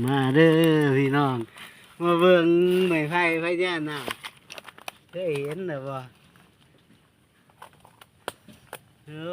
มาเด้อพี่น้องมาเบิ่งไม้ไผ่พญานาคเคยเห็นหรือบ่โอ้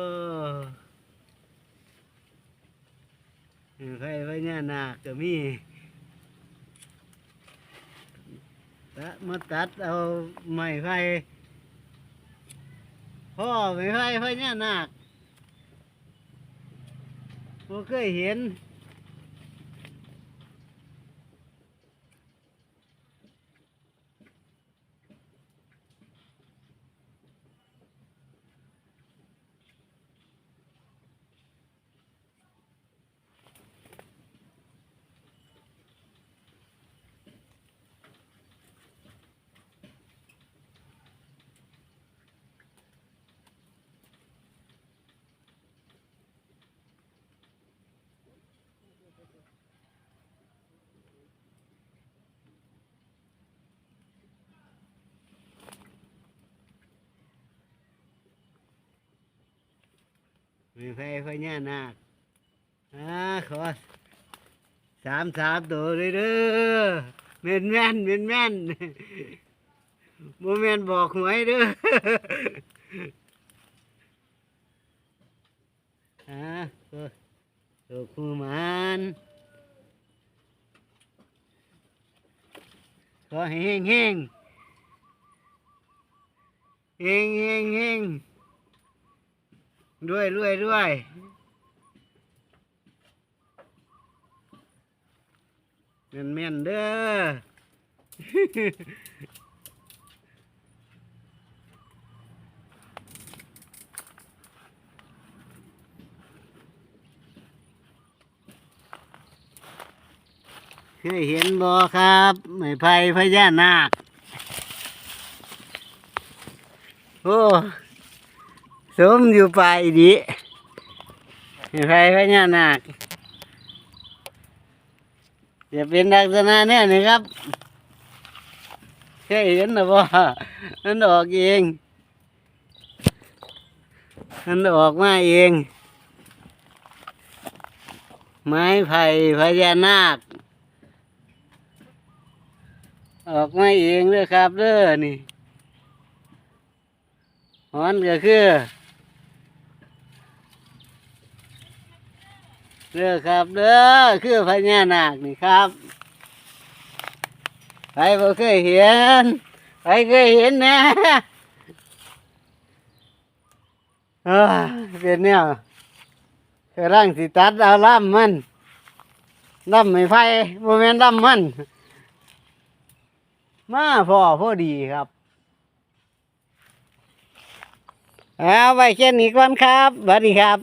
ม้ไผ่พญานาคก็มีตัดมาตัดเอาไม้ไผ่พ่อไม้ไผ่พญานาคบ่เคยนมีไฟพญานาคอ่าขอสามสามตัวเลยเด้อแม่นแม่นแม่นแม่นโมแม่นบอกหวยเด้ออ่าตัวคู่มันขอให้เฮงเฮงเฮงเฮงเฮง ด้วยด้วยด้วยแม่นแม่นเด้อเคยเห็นบ่ครับไม้ไผ่พญานาค โอ้ สมอยู่ปลายดีไม้ไผ่พญานาคจะเป็นลักษณะเนี่ยนะครับเคยเห็นหรือเปล่ามันออกเองมันออกมาเอง ไม้ไผ่พญานาค ออกมาเองเด้อครับเด้อนี่หอนก็คือ เด้อครับเด้อคือพญานาคนี่ครับใครบ่เคยเห็นใครเคยเห็นนะเออเป็นเนี่ยกำลังสิตัดเอาล่ำมันล่ำไม่ไฟโมเมนล่ำมัน มาพอพอดีครับเอาไว้แค่นี้ก่อนครับสวัสดีครับ